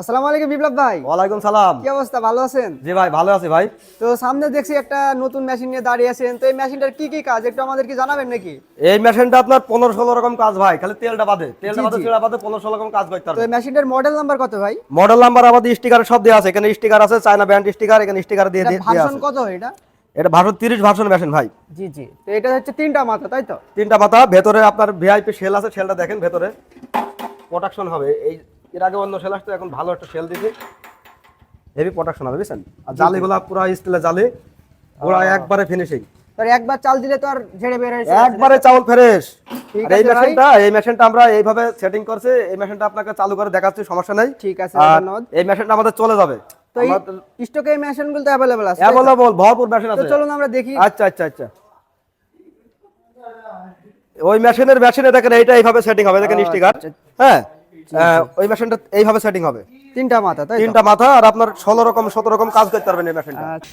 আসসালামু আলাইকুম বিপ্লব ভাই। ওয়ালাইকুম সালাম। কি অবস্থা ভালো আছেন? জি ভাই ভালো আছি ভাই। তো সামনে দেখছি একটা নতুন মেশিন নিয়ে দাঁড়িয়ে আছেন। তো এই মেশিনটার কি কি কাজ একটু আমাদের কি জানাবেন নাকি? এই মেশিনটা আপনার পনেরো ষোলো রকম কাজ ভাই খালি তেলটা বাদে। তেলটা বাদে। তেলটা বাদে পনেরো ষোলো রকম কাজ করতে তো এই মেশিনটার মডেল নাম্বার কত ভাই? মডেল নাম্বার আমাদের স্টিকার সব দেওয়া আছে। এখানে স্টিকার আছে চায়না ব্যান্ড স্টিকার এখানে স্টিকার দিয়ে দিয়ে ভার্সন কত এটা? এটা ভার্সন তিরিশ ভার্সন মেশিন ভাই। জি জি। তো এটা হচ্ছে তিনটা মাথা তাই তো? তিনটা মাথা ভেতরে আপনার ভিআইপি সেল আছে সেলটা দেখেন ভেতরে প্রোটেকশন হবে। এই এর আগে অন্য সেল আসতো এখন ভালো একটা সেল দিয়েছে হেভি প্রোডাকশন হবে বুঝছেন? আর জালিগুলা পুরো স্টিলের জালি পুরো একবারে ফিনিশিং তো একবার চাল দিলে তো আর ঝেড়ে বের হয়েছে একবারে চাউল ফ্রেশ আর এই মেশিনটা এই মেশিনটা আমরা এইভাবে সেটিং করছি এই মেশিনটা আপনাকে চালু করে দেখাচ্ছি সমস্যা নাই। ঠিক আছে ধন্যবাদ। এই মেশিনটা আমাদের চলে যাবে। তো এই স্টকে এই মেশিনগুলো তো অ্যাভেলেবল আছে তো? অ্যাভেলেবল ভরপুর মেশিন তো আছে। চলুন আমরা দেখি। আচ্ছা আচ্ছা আচ্ছা। ওই মেশিনের মেশিনে দেখেন এইটা এইভাবে সেটিং হবে। দেখেন স্টিকার আচ্ছা। হ্যাঁ? ওই মেশিনটা এইভাবে সেটিং হবে। তিনটা মাথা তাই তিনটা মাথা আর আপনার ষোলো রকম সতেরো রকম কাজ করতে পারবেন এই মেশিনটা আচ্ছা।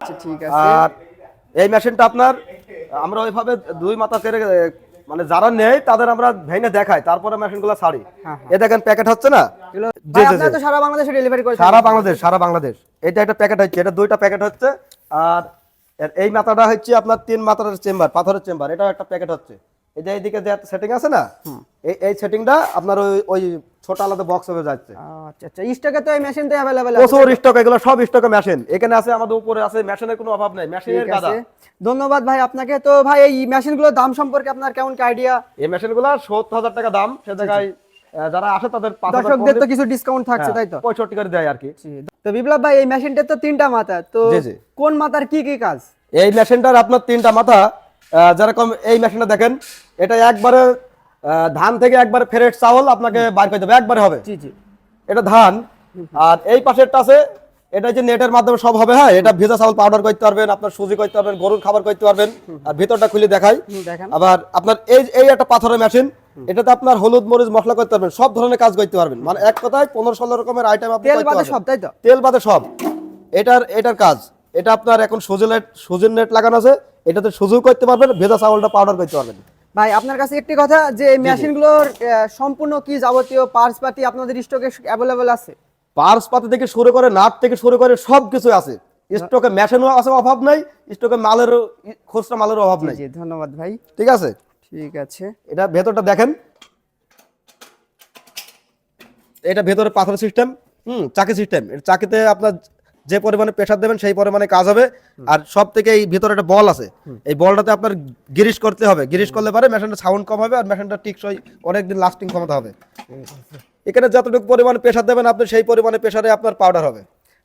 আচ্ছা আর এই মেশিনটা আপনার আমরা ওইভাবে দুই মাথা করে মানে যারা নেই তাদের আমরা ভেঙে দেখাই তারপরে মেশিন মেশিনগুলো ছাড়ি। হ্যাঁ, এ দেখেন প্যাকেট হচ্ছে না? সারা বাংলাদেশে ডেলিভারি করেছেন। সারা বাংলাদেশ সারা বাংলাদেশ। এটা একটা প্যাকেট হচ্ছে এটা দুইটা প্যাকেট হচ্ছে আর এই মাথাটা হচ্ছে আপনার তিন মাথার চেম্বার পাথরের চেম্বার এটা একটা প্যাকেট হচ্ছে। এই যে এইদিকে যে সেটিং আছে না এই এই সেটিংটা আপনার ওই ওই ছোট আলাদা বক্স হয়ে যাচ্ছে। আচ্ছা আচ্ছা স্টকে তো এই মেশিন তো অ্যাভেলেবল আছে। প্রচুর স্টক এগুলো সব স্টকে মেশিন এখানে আছে আমাদের উপরে আছে মেশিনের কোনো অভাব নেই মেশিনের গাদা। ধন্যবাদ ভাই আপনাকে। তো ভাই এই মেশিনগুলোর দাম সম্পর্কে আপনার কেমন কি আইডিয়া এই মেশিনগুলো সত্তর হাজার টাকা দাম সে জায়গায় যারা আসে তাদের দর্শকদের তো কিছু ডিসকাউন্ট থাকছে হ্যাঁ, তাই তো? পঁয়ষট্টি করে দেয় আর কি। তো বিপ্লব ভাই এই মেশিনটার তো তিনটা মাথা তো। কোন মাথার কি কি কাজ? এই মেশিনটার আপনার তিনটা মাথা যেরকম এই মেশিনটা দেখেন এটা একবারে ধান থেকে একবার ফ্রেশ চাউল আপনাকে বাইর করতে হবে একবারে হবে। জি জি। এটা ধান আর এই পাশেরটা আছে এটা যে নেটের মাধ্যমে সব হবে হ্যাঁ? এটা ভেজা চাউল পাউডার করতে পারবেন আপনার সুজি করতে পারবেন গরুর খাবার করতে পারবেন আর ভিতরটা খুলে দেখাই। আবার আপনার এই এই একটা পাথরের মেশিন এটাতে আপনার হলুদ মরিচ মশলা করতে পারবেন সব ধরনের কাজ করতে পারবেন। মানে এক কথায় পনেরো ষোলো রকমের আইটেম আপনি তেল বাদে সব তাই তো? তেল বাদে সব। এটার এটার কাজ এটা আপনার এখন সুজি নেট সুজির নেট লাগানো আছে এটাতে সুজিও করতে পারবেন ভেজা চাউলটা পাউডার করতে পারবেন। ভাই আপনার কাছে একটি কথা যে এই মেশিনগুলোর সম্পূর্ণ কি যাবতীয় পার্টস পাতি আপনাদের স্টকে অ্যাভেলেবল আছে? পার্স পাতি থেকে শুরু করে নাট থেকে শুরু করে সব কিছু আছে স্টকে মেশিনও আছে অভাব নাই। স্টকে মালের খুচরা মালের অভাব নাই। ধন্যবাদ ভাই। ঠিক আছে? ঠিক আছে। এটা ভেতরটা দেখেন। এটা ভেতরে পাথর সিস্টেম হুম, চাকি সিস্টেম চাকিতে আপনার যে পরিমাণে প্রেশার দেবেন, সেই পরিমাণে কাজ হবে। আর সব থেকে এই ভিতরে একটা বল আছে। এই বলটাতে আপনার গিরিশ করতে হবে। গিরিশ করলে পারে মেশিনটা সাউন্ড কম হবে আর মেশিনটা টিকসই অনেকদিন লাস্টিং ক্ষমতা হবে। এখানে যতটুকু পরিমাণে প্রেশার দেবেন, আপনি সেই পরিমাণে প্রেশারে আপনার পাউডার হবে।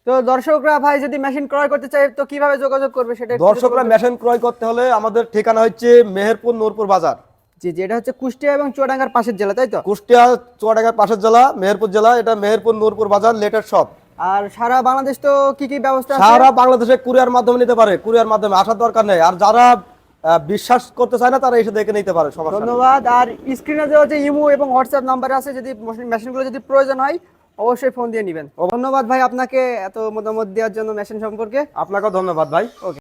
তো দর্শকরা ভাই যদি মেশিন ক্রয় করতে চায় তো কীভাবে যোগাযোগ করবে সেটা দর্শকরা মেশিন ক্রয় করতে হলে আমাদের ঠিকানা হচ্ছে মেহেরপুর নূরপুর বাজার। জি জি এটা হচ্ছে কুষ্টিয়া এবং চুয়াডাঙ্গার পাশের জেলা তাই তো? কুষ্টিয়া চুয়াডাঙ্গার পাশের জেলা মেহেরপুর জেলা এটা মেহেরপুর নূরপুর বাজার লেটের শপ। আর সারা বাংলাদেশ তো কি কি ব্যবস্থা আছে? সারা বাংলাদেশে কুরিয়ার মাধ্যমে নিতে পারে কুরিয়ার মাধ্যমে আসার দরকার নেই। আর যারা বিশ্বাস করতে চায় না তারা এসে দেখে নিতে পারে ধন্যবাদ। আর স্ক্রিনে দেওয়া যে ইমো এবং হোয়াটসঅ্যাপ নাম্বার আছে যদি মেশিনগুলো যদি প্রয়োজন হয় অবশ্যই ফোন দিয়ে নেবেন। ধন্যবাদ ভাই আপনাকে এত মতামত দেওয়ার জন্য মেশিন সম্পর্কে। আপনাকেও ধন্যবাদ ভাই। ওকে